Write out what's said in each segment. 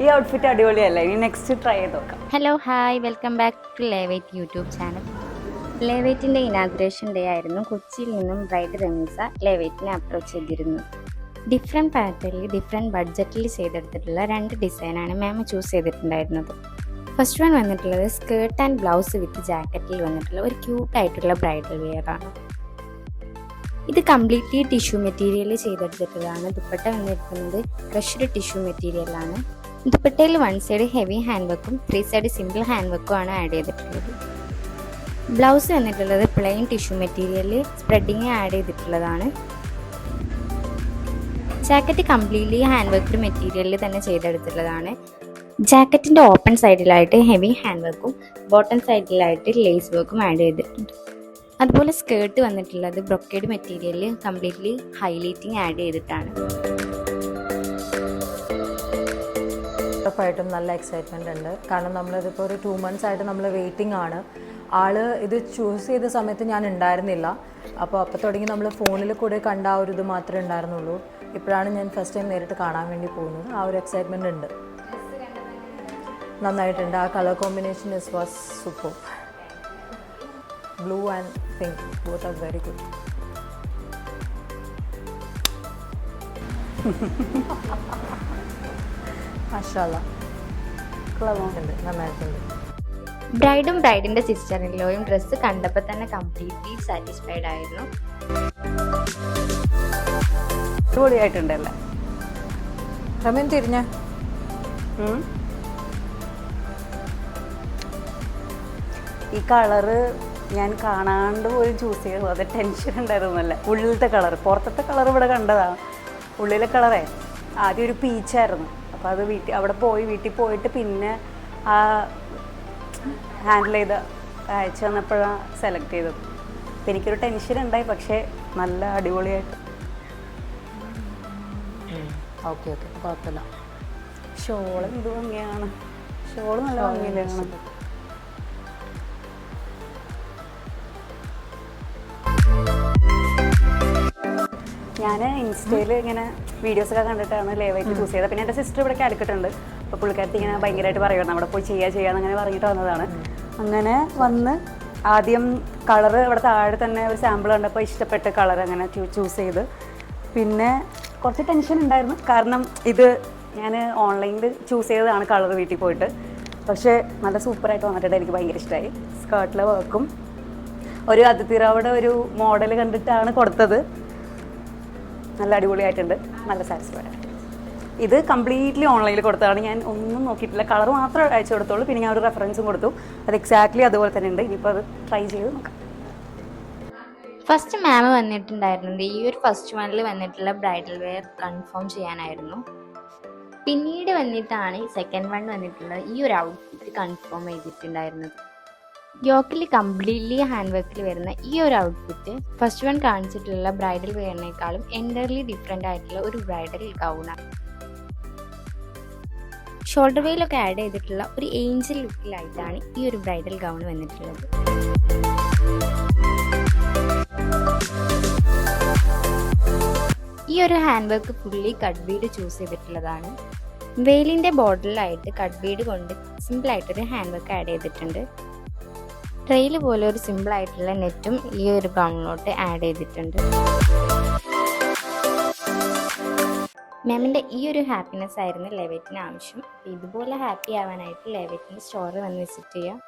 ഈ ഔട്ട്ഫിറ്റ് അടിപൊളിയല്ലേ? ഇനി നെക്സ്റ്റ് ട്രൈ ചെയ്ത് നോക്കാം. Hello hi welcome back to Levate YouTube channel ലേവേറ്റിന്റെ inauguration day ആയിരുന്നു. കൊച്ചിയിൽ നിന്നും ബ്രൈഡ് റമീസ ലേവേറ്റിനെ അപ്രോച്ച് ചെയ്തിരുന്നു. ഡിഫറെന്റ് പാറ്റേണിൽ ഡിഫറെന്റ് ബഡ്ജറ്റിൽ ചെയ്തെടുത്തിട്ടുള്ള രണ്ട് ഡിസൈനാണ് മാം ചൂസ് ചെയ്തിട്ടുണ്ടായിരുന്നത്. ഫസ്റ്റ് വൺ വന്നിട്ടുള്ളത് സ്കേർട്ട് ആൻഡ് ബ്ലൗസ് വിത്ത് ജാക്കറ്റിൽ വന്നിട്ടുള്ള ഒരു ക്യൂട്ടായിട്ടുള്ള ബ്രൈഡൽ വെയർ ആണ്. ഇത് കംപ്ലീറ്റ്ലി ടിഷ്യൂ മെറ്റീരിയൽ ചെയ്തെടുത്തിട്ടുള്ളതാണ്. ദുപ്പട്ട വന്നിരിക്കുന്നത് ക്രഷ്ഡ് ടിഷ്യൂ മെറ്റീരിയലാണ് ദുപ്പട്ടയിൽ വൺ സൈഡ് ഹെവി ഹാൻഡ് വർക്കും ത്രീ സൈഡ് സിമ്പിൾ ഹാൻഡ് വർക്കും ആണ് ആഡ് ചെയ്തിട്ടുള്ളത്. ബ്ലൗസ് വന്നിട്ടുള്ളത് പ്ലെയിൻ ടിഷ്യൂ മെറ്റീരിയലിൽ സ്പ്രെഡിങ് ആഡ് ചെയ്തിട്ടുള്ളതാണ്. ജാക്കറ്റ് കംപ്ലീറ്റ്ലി ഹാൻഡ് വർക്ക്ഡ് മെറ്റീരിയലിൽ തന്നെ ചെയ്തെടുത്തിട്ടുള്ളതാണ്. ജാക്കറ്റിന്റെ ഓപ്പൺ സൈഡിലായിട്ട് ഹെവി ഹാൻഡ് വർക്കും ബോട്ടം സൈഡിലായിട്ട് ലേസ് വർക്കും ആഡ് ചെയ്തിട്ടുണ്ട്. അതുപോലെ സ്കേർട്ട് വന്നിട്ടുള്ളത് ബ്രൊക്കേഡ് മെറ്റീരിയലിൽ കംപ്ലീറ്റ്ലി ഹൈലൈറ്റിങ് ആഡ് ചെയ്തിട്ടാണ്. ഉറപ്പായിട്ടും നല്ല എക്സൈറ്റ്മെന്റ് ഉണ്ട്. കാരണം നമ്മളിതിപ്പോൾ ഒരു ടു മന്ത്സ് ആയിട്ട് നമ്മൾ വെയിറ്റിംഗ് ആണ്. ആൾ ഇത് ചൂസ് ചെയ്ത സമയത്ത് ഞാൻ ഉണ്ടായിരുന്നില്ല. അപ്പോൾ അപ്പോൾ തുടങ്ങി നമ്മൾ ഫോണിൽ കൂടെ കണ്ട ആ ഒരു ഇത് മാത്രമേ ഉണ്ടായിരുന്നുള്ളൂ. ഇപ്പോഴാണ് ഞാൻ ഫസ്റ്റ് ടൈം നേരിട്ട് കാണാൻ വേണ്ടി പോകുന്നത്. ആ ഒരു എക്സൈറ്റ്മെന്റ് ഉണ്ട്. നന്നായിട്ടുണ്ട്. ആ colour combination is was super blue and pink both are very good മഷാല ഉണ്ട് നന്നായിട്ടുണ്ട് ബ്രൈഡും ബ്രൈഡിന്റെ സിസ്റ്ററിലോയും ഡ്രസ്സ് കണ്ടപ്പോൾ തന്നെ കംപ്ലീറ്റ്ലി സാറ്റിസ്ഫൈഡ് ആയിരുന്നു. അടിപൊളിയായിട്ടുണ്ടല്ലേ? റമീൻ തിരിഞ്ഞ. ഈ കളറ് ഞാൻ കാണാണ്ട് പോലും ചൂസ് ചെയ്തു അത് ടെൻഷൻ ഉണ്ടായിരുന്നല്ലേ? ഉള്ളിലത്തെ കളർ പുറത്തത്തെ കളർ ഇവിടെ കണ്ടതാണ് ഉള്ളിലെ കളറേ. ആദ്യം ഒരു പീച്ചായിരുന്നു. അപ്പോൾ അത് വീട്ടിൽ അവിടെ പോയി വീട്ടിൽ പോയിട്ട് പിന്നെ ആ ഹാൻഡിൽ ചെയ്ത് അയച്ചു തന്നപ്പോഴാണ് സെലക്ട് ചെയ്തത്. അപ്പം എനിക്കൊരു ടെൻഷൻ ഉണ്ടായി പക്ഷേ നല്ല അടിപൊളിയായിട്ട്. Okay okay. കുഴപ്പമില്ല. ഷോൾ എന്ത് ഭംഗിയാണ്. ഷോൾ നല്ല ഭംഗിയില്ലേ ഞാൻ ഇൻസ്റ്റയിൽ ഇങ്ങനെ വീഡിയോസൊക്കെ കണ്ടിട്ടാണ് ലേവായിട്ട് ചൂസ് ചെയ്തത്. പിന്നെ എന്റെ സിസ്റ്റർ ഇവിടെ കിടക്കിട്ടുണ്ട് അപ്പോൾ പുള്ളിക്കാരത്തി ഇങ്ങനെ ഭയങ്കരമായിട്ട് പറയുമായിരുന്നു അവിടെ പോയി ചെയ്യുക ചെയ്യാന്ന് അങ്ങനെ പറഞ്ഞിട്ട് വന്നതാണ്. അങ്ങനെ വന്ന് ആദ്യം കളർ ഇവിടെ താഴെ തന്നെ ഒരു സാമ്പിൾ കണ്ടപ്പോൾ ഇഷ്ടപ്പെട്ട കളർ അങ്ങനെ ചൂസ് ചെയ്ത്. പിന്നെ കുറച്ച് ടെൻഷൻ ഉണ്ടായിരുന്നു. കാരണം ഇത് ഞാൻ ഓൺലൈനിൽ ചൂസ് ചെയ്തതാണ് കളർ വീട്ടിൽ പോയിട്ട്. പക്ഷേ നല്ല സൂപ്പറായിട്ട് വന്നിട്ടുണ്ട്. എനിക്ക് ഭയങ്കര ഇഷ്ടമായി സ്കേർട്ടിലെ വർക്കും ഒരു അതിഥിറാവിടെ ഒരു മോഡൽ കണ്ടിട്ടാണ് കൊടുത്തത്. നല്ല അടിപൊളിയായിട്ടുണ്ട്. നല്ല സാറ്റിസ്ഫൈഡ് ഇത് കംപ്ലീറ്റ്ലി ഓൺലൈനിൽ കൊടുത്തതാണ്. ഞാൻ ഒന്നും നോക്കിയിട്ടില്ല. കളർ മാത്രമേ അയച്ചു കൊടുത്തുള്ളൂ. പിന്നെ ഞാൻ ഒരു റെഫറൻസും കൊടുത്തു. അത് എക്സാക്ട്ലി അതുപോലെ തന്നെ ഉണ്ട്. ഇനിയിപ്പോൾ അത് ട്രൈ ചെയ്ത് നോക്കാം. ഫസ്റ്റ് മാം വന്നിട്ടുണ്ടായിരുന്നത് ഈ ഒരു ഫസ്റ്റ് വണ്ണിൽ വന്നിട്ടുള്ള ബ്രൈഡൽ വെയർ കൺഫേം ചെയ്യാനായിരുന്നു. പിന്നീട് വന്നിട്ടാണ് സെക്കൻഡ് വൺ വന്നിട്ടുള്ള ഈ ഒരു ഔട്ട്ഫിറ്റ് കൺഫേം ചെയ്തിട്ടുണ്ടായിരുന്നത്. യോക്കിൽ കംപ്ലീറ്റ്ലി ഹാൻഡ് വർക്കിൽ വരുന്ന ഈ ഒരു ഔട്ട്ഫിറ്റ് ഫസ്റ്റ് വൺ കാണിച്ചിട്ടുള്ള ബ്രൈഡൽ വെയറിനേക്കാളും എന്റർലി ഡിഫറെന്റ് ആയിട്ടുള്ള ഒരു ബ്രൈഡൽ ഗൗണാണ് ഷോൾഡർ വെയിലൊക്കെ ആഡ് ചെയ്തിട്ടുള്ള ഒരു ഏഞ്ചൽ ലുക്കിലായിട്ടാണ് ഈ ഒരു ബ്രൈഡൽ ഗൗൺ വന്നിട്ടുള്ളത്. ഈ ഒരു hand work fully cut bead choose ചെയ്തിട്ടുള്ളതാണ് വെയിലിന്റെ ബോർഡറിലായിട്ട് കട്ട് ബീഡ് കൊണ്ട് സിമ്പിളായിട്ടൊരു ഹാൻഡ് വർക്ക് ആഡ് ചെയ്തിട്ടുണ്ട്. ട്രെയിൽ പോലെ ഒരു സിമ്പിൾ ആയിട്ടുള്ള നെറ്റും ഈ ഒരു ഗൗണിലോട്ട് ആഡ് ചെയ്തിട്ടുണ്ട്. മാമിന്റെ ഈ ഒരു ഹാപ്പിനെസ് ആയിരുന്നു ലെവറ്റിന് ആവശ്യം. ഇതുപോലെ ഹാപ്പി ആവാനായിട്ട് ലെവറ്റിന്റെ സ്റ്റോറിൽ വന്ന് വിസിറ്റ് ചെയ്യാം.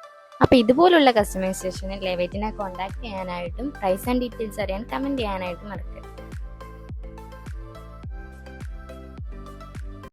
അപ്പോൾ ഇതുപോലുള്ള കസ്റ്റമൈസേഷന് ലെവറ്റിനെ കോൺടാക്ട് ചെയ്യാനായിട്ടും പ്രൈസ് ആൻഡ് ഡീറ്റെയിൽസ് അറിയാൻ കമന്റ് ചെയ്യാനായിട്ടും മറക്കരുത്.